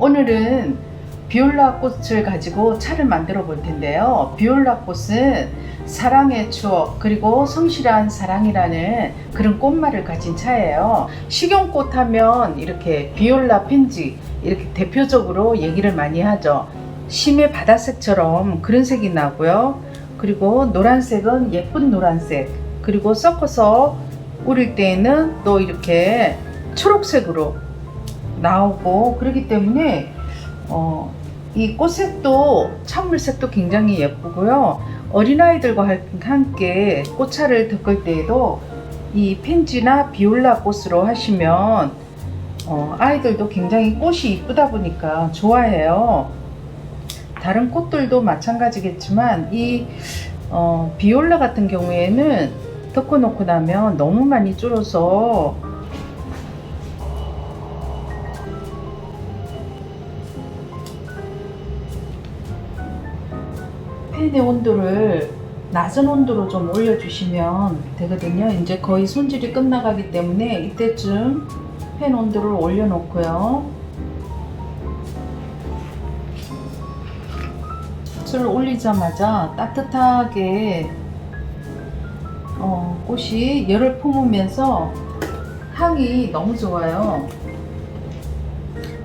오늘은 비올라 꽃을 가지고 차를 만들어 볼 텐데요. 비올라 꽃은 사랑의 추억 그리고 성실한 사랑이라는 그런 꽃말을 가진 차예요. 식용꽃 하면 이렇게 비올라 펜지 이렇게 대표적으로 얘기를 많이 하죠. 심해 바다색처럼 그런 색이 나고요. 그리고 노란색은 예쁜 노란색 그리고 섞어서 우릴 때에는 또 이렇게 초록색으로 나오고 그렇기 때문에 어, 이 꽃색도 찬물색도 굉장히 예쁘고요. 어린아이들과 할- 함께 꽃차를 덮을 때에도 이 펜지나 비올라 꽃으로 하시면 어, 아이들도 굉장히 꽃이 이쁘다 보니까 좋아해요. 다른 꽃들도 마찬가지겠지만 이 어, 비올라 같은 경우에는 덮어 놓고 나면 너무 많이 줄어서 팬의 온도를 낮은 온도로 좀 올려주시면 되거든요. 이제 거의 손질이 끝나가기 때문에 이때쯤 팬 온도를 올려놓고요. 술 올리자마자 따뜻하게 어, 꽃이 열을 품으면서 향이 너무 좋아요.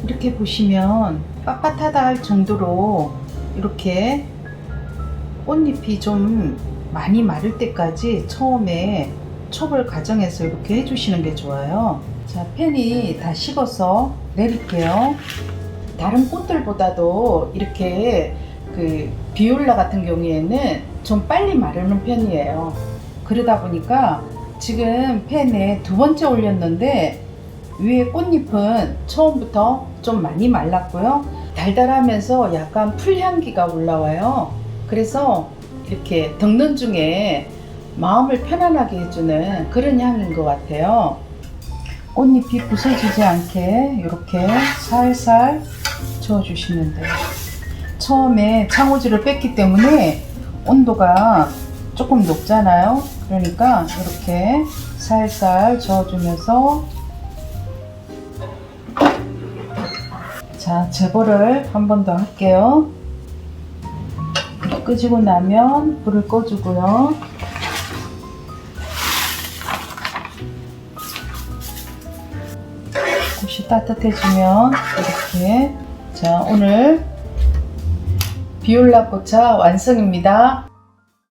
이렇게 보시면 빳빳하다 할 정도로 이렇게 꽃잎이 좀 많이 마를 때까지 처음에 촉을 가정해서 이렇게 해주시는 게 좋아요. 자, 펜이 다 식어서 내릴게요. 다른 꽃들보다도 이렇게 그 비올라 같은 경우에는 좀 빨리 마르는 편이에요. 그러다 보니까 지금 펜에 두 번째 올렸는데 위에 꽃잎은 처음부터 좀 많이 말랐고요. 달달하면서 약간 풀향기가 올라와요. 그래서 이렇게 덕는 중에 마음을 편안하게 해주는 그런 향인 것 같아요. 꽃잎이 부서지지 않게 이렇게 살살 저어주시면 돼요. 처음에 창호지를 뺐기 때문에 온도가 조금 높잖아요. 그러니까 이렇게 살살 저어주면서 자, 제거를 한 번 더 할게요. 끄지고 나면 불을 꺼주고요. 꽃이 따뜻해지면 이렇게 자 오늘 비올라 꽃차 완성입니다.